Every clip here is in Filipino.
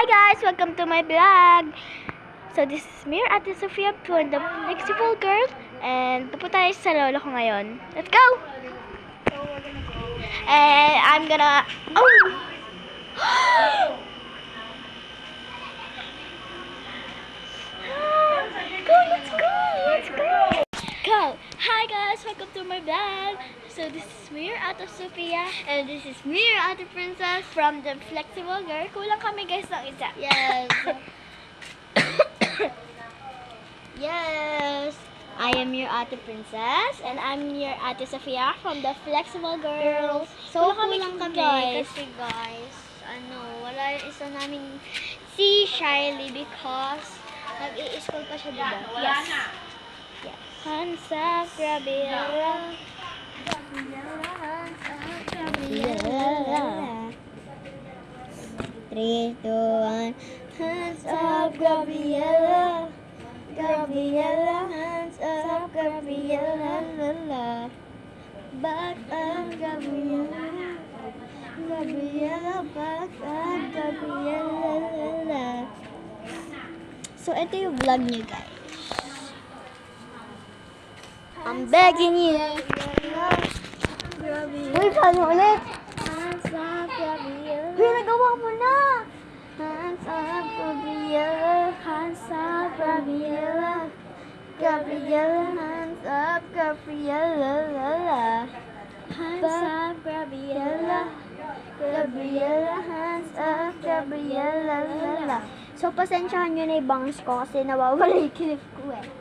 Hi guys! Welcome to my vlog! So this is me, Ate Sofia from the Flexible Girl. And pupunta tayo sa lolo ko ngayon. Let's go! And I'm gonna... Oh! guys! Welcome to my vlog! So this is your Ate Sophia. And this is your Ate Princess from the Flexible Girl. Kulang kami guys ng isa. Yes. yes! I am your Ate Princess and I'm your Ate Sophia from the Flexible Girls. So, Kulang kulang kami guys. kasi guys, ano, wala yung isa namin si Shiley because nag-i-school pa siya, diba? Yes. Yes. Hands up, Gabriela. Three, two, one. Hands up, Gabriela. Gabriela, hands up, Gabriela, la la. Back up, Gabriela. Gabriela, back up, Gabriela, la la. So, ito yung vlog niya, guys. I'm begging you. Uy, paano ulit? Uy, nagawa mo na. Hands up, Gabriela. Hands up, Gabriela. Gabriela, hands up, Gabriela, la la. Hands up, Gabriela. Gabriela, hands up, Gabriela, la la. So, pasensyahan nyo na yung bangs ko kasi nawawala yung clip ko eh.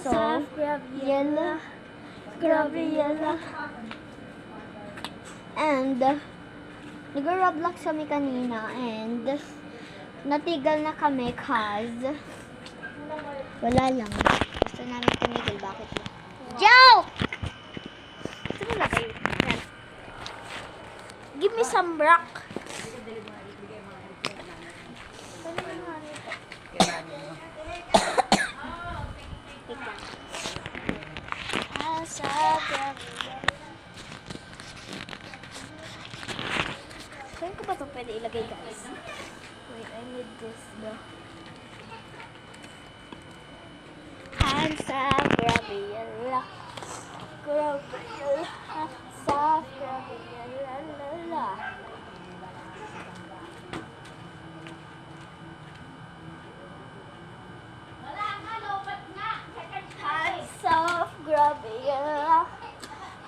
Hands So, up, Gabriela. Gabriela. And, nag-roblox kami kanina and natigil na kami cause wala lang. Gusto namin tumigil. Bakit ba? Joke! Mo lagay. Yan. Give me some rock. Hands up, Gabriela. Saan ko ba ito pwede ilagay guys? Wait, I need this though. Hands up, Gabriela. Gabriela. Hands up, Gabriela. La, la. Hands up, Gabriela.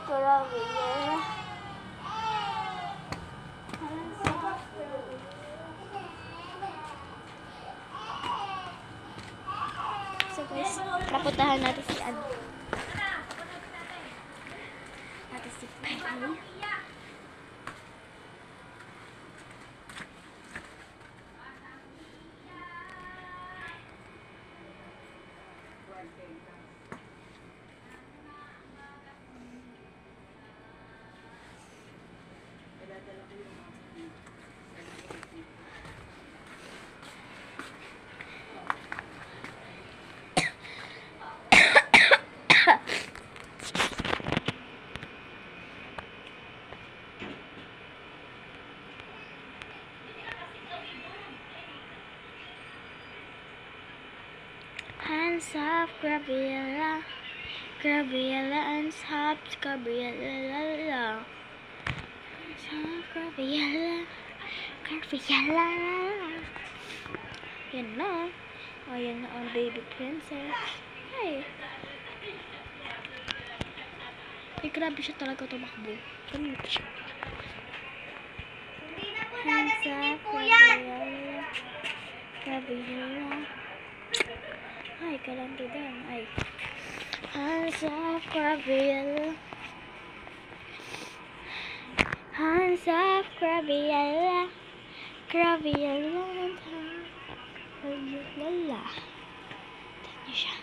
Gabriela. Hands up, So guys, napuntahan natin si Ad. Natin si Penny. Hands up, Gabriela. Gabriela, hands up, Gabriela, la la. Hands up, Gabriela. Gabriela, la la. Yan na. O, yan na ang baby princess. Ay. Ay, grabe siya talaga tumakbo. Ganun siya. Hands up, Gabriela. Gabriela. Ay, kalante doon. Ay. Hands up, Gabriela. Hands up, Gabriela. Gabriela. Lala. Niyo siya.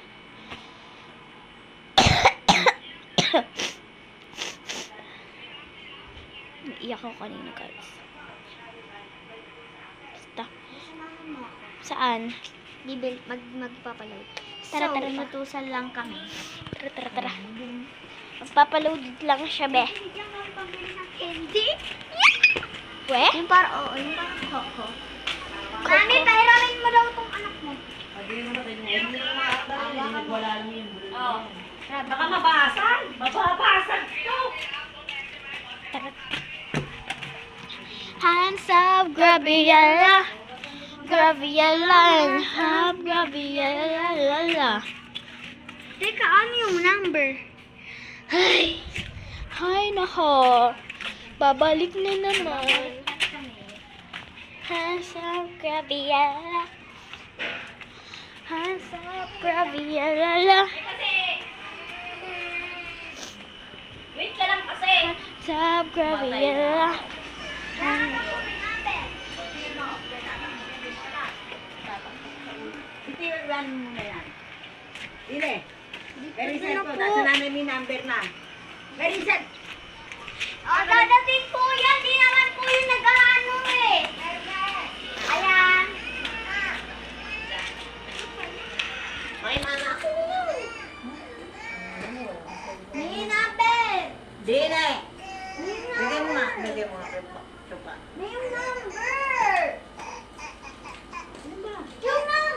Naiyak ako kanina, guys. Basta. Saan? Bibil, mag, magpapaload. Tara, tara, tara. Lang kami. Tara, tara, tara. Magpapaloaded lang siya, be. Hindi. We? Yung para, oo, yung para koko. Mami, pahiramin mo daw itong anak mo. Wala lang yun. Oo. Baka mabasag. Mababasag ito. Hands up, grab your Graviella and hop, Gabriella. Teka, ano yung number? Ay, ay nako. Babalik na naman. Hands up, Gabriella. Hands up, Gabriella. Wait ka lang kasi. Hands up, Gabriella. Itiwan mo na yan. Dile. Very sad po. Nasa namin may number na. Very sad. Oh, dadating po yan. Di naman po yung nag-ano eh. Ayan. May mama. May number. Dile. May Lagay mo nga. Lagay mo nga. Ito pa. May number. Yung number.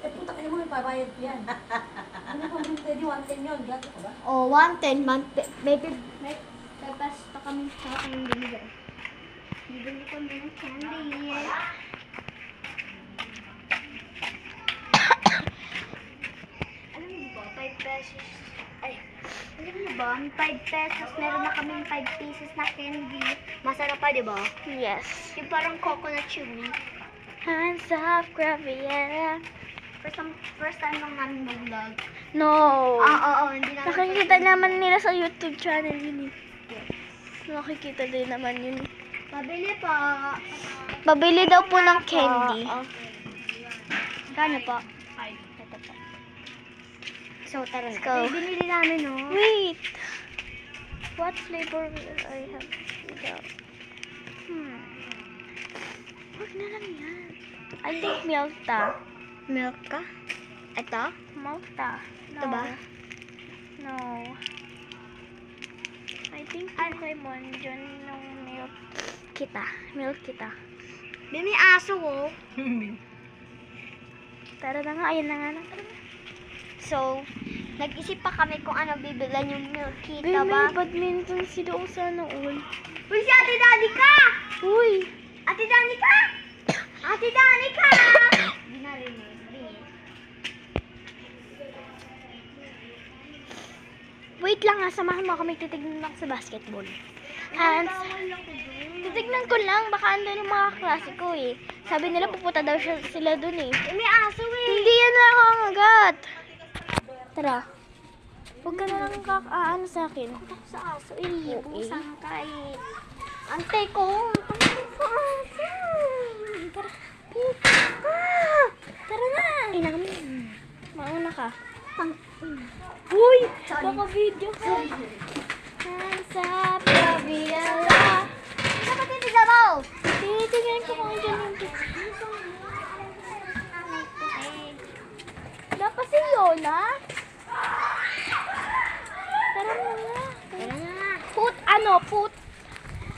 Eh, puta mo ko yan. Ano pa mo pwede 110 yun? Gato ka ba? Oh, 110 man. Baby, may pepas pa kami sa aking binigay. Bibili kami ng candy. alam niyo ba, 5 pesos. Ay, alam niyo ba, 5 pesos, meron na kaming 5 pieces na candy. Masarap pa, di ba? Yes. Yung parang coconut chewy. Hands up, Graviera. First time, first time lang namin mag-vlog. No. Oo, oo, hindi namin Nakikita naman nila sa YouTube channel yun eh. Nakikita din naman yun. Pabili po. Pabili daw po ng candy. Oo. Kano po? Ito po. So, tara na. Let's go. Ito, binili namin, no? Wait. What flavor will I have without? Hmm. Huwag na lang yan. I think. Milk ka? Ito? Malta. Ito ba? No. I think Pokemon dyan ng milk kita. Milk kita. May may aso, oh. Tara na nga, ayan na nga. na. So, nag-isip pa kami kung ano bibilan yung milk kita may ba? badminton si doon sana all. Uy, si Ate Dani ka! Uy! Ate Dani ka! Ate Dani Wait lang nga, samahan mo kami titignan lang sa basketball. Hands. Titignan ko lang, baka andun yung mga klase ko eh. Sabi nila pupunta daw siya, sila dun eh. Eh, may aso eh. Hindi yan nakakagat. Tara. Huwag ka na lang kakaano sa akin. Takot sa aso eh. Oo, Pusang ka eh. Antay ko. Tara. Ah! Tara na. Inamin. Mauna ka. Pang... Uy! Baka video ka. Hands up, Gabriela. Dapat hindi sabaw. Tinitingnan ko kung dyan yung Dapat si Yona. Tara na nga. Put ano? Put.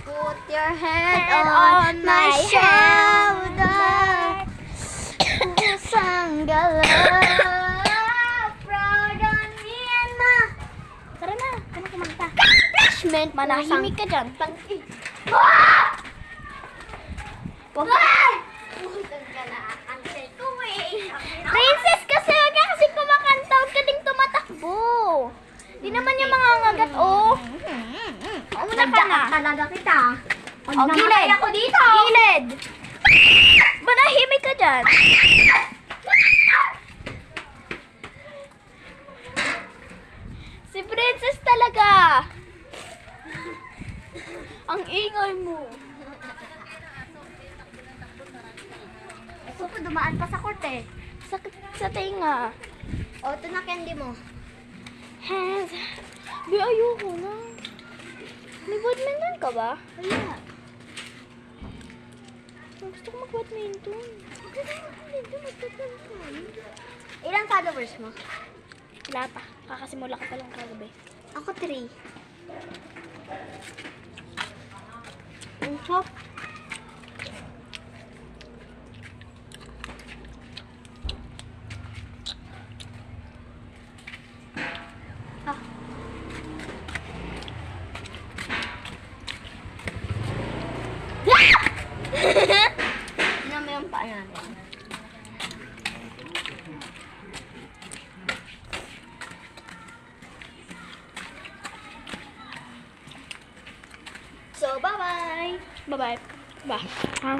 Put your Hand on, on my my shoulder. Pusang gala. Proud on me and ma. Tara na. Ano kumanta? Accomplishment. Manahimik ka dyan. Pang... Wag Pusang ka. Princess kasi wag ka kasi kumakanta. Huwag ka ding tumatakbo. Di naman yung mga ngagat, oh. Mauna ka na. Talaga kita. Pag Oh, gilid. ako dito. Gilid. Manahimik ka dyan. Si Princess talaga. Ang ingay mo. Gusto ko dumaan pa sa korte. Sakit sa tinga. O, ito na candy mo. Hands. Di, ayoko na. May badminton ka ba? Wala. Gusto ko mag-badminton. Ilang followers mo? Wala pa. Kakasimula ka pa lang kagabi. Ako three. 你好。好。呀！哈哈，你那边有保安？拜拜，拜，好